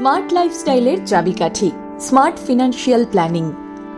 Smart লাইফস্টাইলের চাবিকাঠি, smart financial planning.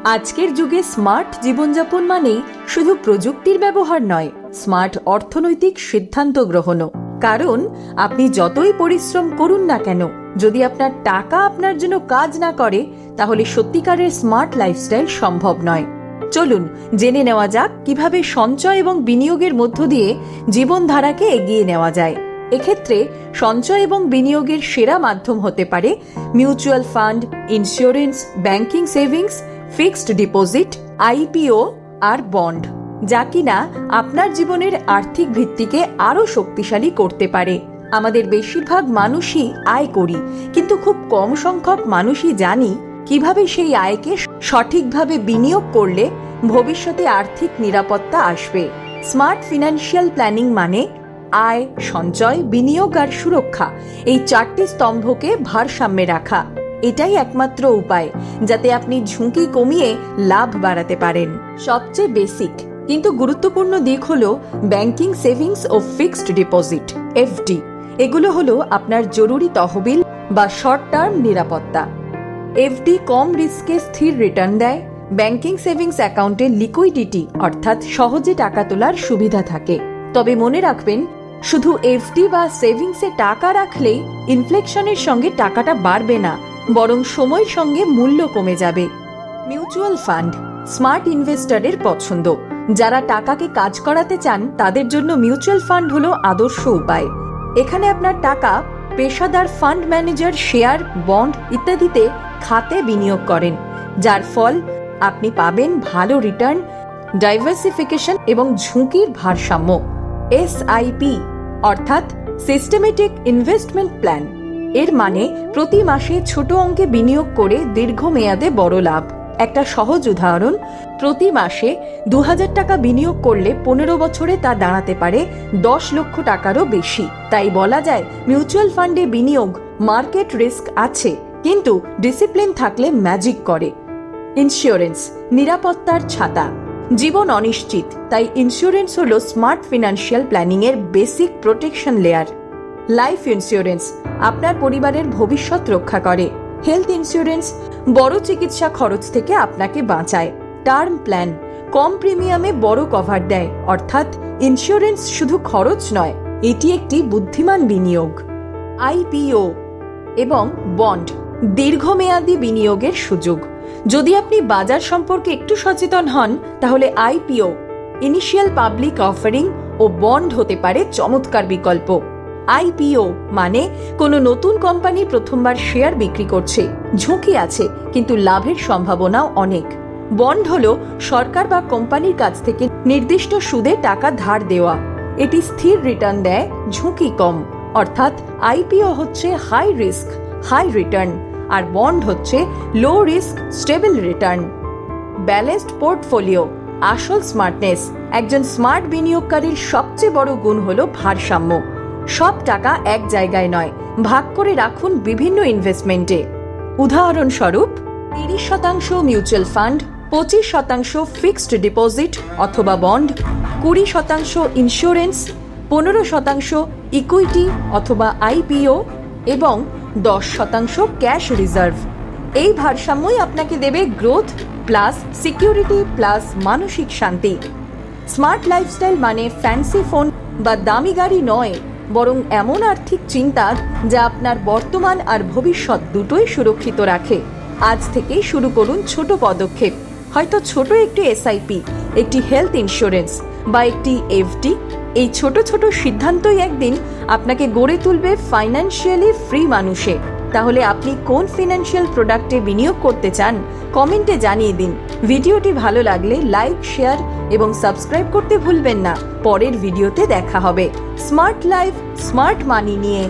আজকের যুগে স্মার্ট জীবনযাপন মানেই শুধু প্রযুক্তির ব্যবহার নয়, স্মার্ট অর্থনৈতিক সিদ্ধান্ত গ্রহণও। কারণ আপনি যতই পরিশ্রম করুন না কেন, যদি আপনার টাকা আপনার জন্য কাজ না করে, তাহলে সত্যিকারের স্মার্ট লাইফস্টাইল সম্ভব নয়। চলুন, জেনে নেওয়া যাক কীভাবে সঞ্চয় এবং বিনিয়োগের মধ্য দিয়ে জীবনধারাকে এগিয়ে নেওয়া যায়। এক্ষেত্রে সঞ্চয় এবং বিনিয়োগের সেরা মাধ্যম হতে পারে mutual fund, insurance, banking savings, fixed deposit, IPO আর বন্ড, যা কিনা আপনার জীবনের আর্থিক ভিত্তিকে আরও শক্তিশালী করতে পারে। আমাদের বেশিরভাগ মানুষই আয় করি, কিন্তু খুব কম সংখ্যক মানুষই জানি কীভাবে সেই আয়কে সঠিকভাবে বিনিয়োগ করলে ভবিষ্যতে আর্থিক নিরাপত্তা আসবে। স্মার্ট ফিনান্সিয়াল প্ল্যানিং মানে আয়, সঞ্চয়, বিনিয়োগ আর সুরক্ষা। এই চারটি স্তম্ভকে ভারসাম্যে রাখা। এটাই একমাত্র উপায়, যাতে আপনি ঝুঁকি কমিয়ে লাভ বাড়াতে পারেন। সবচেয়ে বেসিক, কিন্তু গুরুত্বপূর্ণ দিক হলো ব্যাংকিং সেভিংস ও ফিক্সড ডিপোজিট, এফডি। এগুলো হলো আপনার জরুরি তহবিল বা শর্ট টার্ম নিরাপত্তা। এফডি কম রিস্কে স্থির রিটার্ন দেয়, ব্যাংকিং সেভিংস অ্যাকাউন্টে লিকুইডিটি অর্থাৎ সহজে টাকা তোলার সুবিধা থাকে। তবে মনে রাখবেন শুধু এফডি বা সেভিংসে টাকা রাখলেই ইনফ্লেকশনের সঙ্গে টাকাটা বাড়বে না, বরং সময়ের সঙ্গে মূল্য কমে যাবে। মিউচুয়াল ফান্ড স্মার্ট ইনভেস্টরের পছন্দ। যারা টাকাকে কাজ করাতে চান, তাদের জন্য মিউচুয়াল ফান্ড হলো আদর্শ উপায়। এখানে আপনার টাকা পেশাদার ফান্ড ম্যানেজার শেয়ার বন্ড ইত্যাদিতে খাতে বিনিয়োগ করেন। যার ফল আপনি পাবেন ভালো রিটার্ন ডাইভার্সিফিকেশন এবং ঝুঁকির ভারসাম্য। এসআইপি অর্থাৎ সিস্টেমেটিক ইনভেস্টমেন্ট প্ল্যান এর মানে প্রতি মাসে ছোট অঙ্কে বিনিয়োগ করে দীর্ঘমেয়াদে বড় লাভ। একটা সহজ উদাহরণ, প্রতি মাসে দু টাকা বিনিয়োগ করলে পনেরো বছরে তা দাঁড়াতে পারে দশ লক্ষ টাকারও বেশি। তাই বলা যায় মিউচুয়াল ফান্ডে বিনিয়োগ মার্কেট রিস্ক আছে, কিন্তু ডিসিপ্লিন থাকলে ম্যাজিক করে। ইন্স্যুরেন্স নিরাপত্তার ছাতা। জীবন অনিশ্চিত, তাই ইন্স্যুরেন্স হলো স্মার্ট ফিনান্সিয়াল প্ল্যানিং এর basic protection layer life insurance আপনার পরিবারের ভবিষ্যৎ রক্ষা করে। হেলথ ইন্স্যুরেন্স বড় চিকিৎসা খরচ থেকে আপনাকে বাঁচায়। টার্ম প্ল্যান কম প্রিমিয়ামে বড় কভার দেয়, অর্থাৎ ইন্স্যুরেন্স শুধু খরচ নয়, এটি একটি বুদ্ধিমান বিনিয়োগ। আইপিও এবং বন্ড দীর্ঘমেয়াদী বিনিয়োগের সুযোগ। যদি আপনি বাজার সম্পর্কে একটু সচেতন হন, তাহলে আইপিও ইনিশিয়াল পাবলিক অফারিং ও বন্ড হতে পারে চমৎকার বিকল্প। আইপিও মানে কোনো নতুন কোম্পানি প্রথমবার শেয়ার বিক্রি করছে। ঝুঁকি আছে, কিন্তু লাভের সম্ভাবনাও অনেক। বন্ড হল সরকার বা কোম্পানির কাছ থেকে নির্দিষ্ট সুদে টাকা ধার দেওয়া। এটি স্থির রিটার্ন দেয়, ঝুঁকি কম। অর্থাৎ আইপিও হচ্ছে হাই রিস্ক, হাই রিটার্ন। আর বন্ড হচ্ছে low risk stable return balanced portfolio আসল স্মার্টনেস একজন স্মার্ট বিনিয়োগকারীর সবচেয়ে বড় গুণ হল ভারসাম্য। সব টাকা এক জায়গায় নয়, ভাগ করে রাখুন বিভিন্ন ইনভেস্টমেন্টে উদাহরণস্বরূপ, তিরিশ শতাংশ মিউচুয়াল ফান্ড পঁচিশ শতাংশ ফিক্সড ডিপোজিট অথবা বন্ড কুড়ি শতাংশ ইন্স্যুরেন্স পনেরো শতাংশ ইকুইটি অথবা আইপিও এবং দশ শতাংশ ক্যাশ রিজার্ভ। এই ভারসাম্যই আপনাকে দেবে গ্রোথ প্লাস সিকিউরিটি প্লাস মানসিক শান্তি। স্মার্ট লাইফস্টাইল মানে ফ্যান্সি ফোন বা দামি গাড়ি নয়, বরং এমন আর্থিক চিন্তা যা আপনার বর্তমান আর ভবিষ্যৎ দুটোই সুরক্ষিত রাখে। আজ থেকেই শুরু করুন ছোট পদক্ষেপ। হয়তো ছোট একটি এসআইপি, একটি হেলথ ইন্স্যুরেন্স বা একটি এফডি এই ছোট ছোট সিদ্ধান্তই একদিন আপনাকে গড়ে তুলবে ফাইন্যান্সিয়ালি ফ্রি মানুষে। তাহলে আপনি কোন ফিনান্সিয়াল প্রোডাক্টে বিনিয়োগ করতে চান, কমেন্টে জানিয়ে দিন। ভিডিওটি ভালো লাগলে লাইক শেয়ার এবং সাবস্ক্রাইব করতে ভুলবেন না। পরের ভিডিওতে দেখা হবে। স্মার্ট লাইফ স্মার্ট মানি নিয়ে।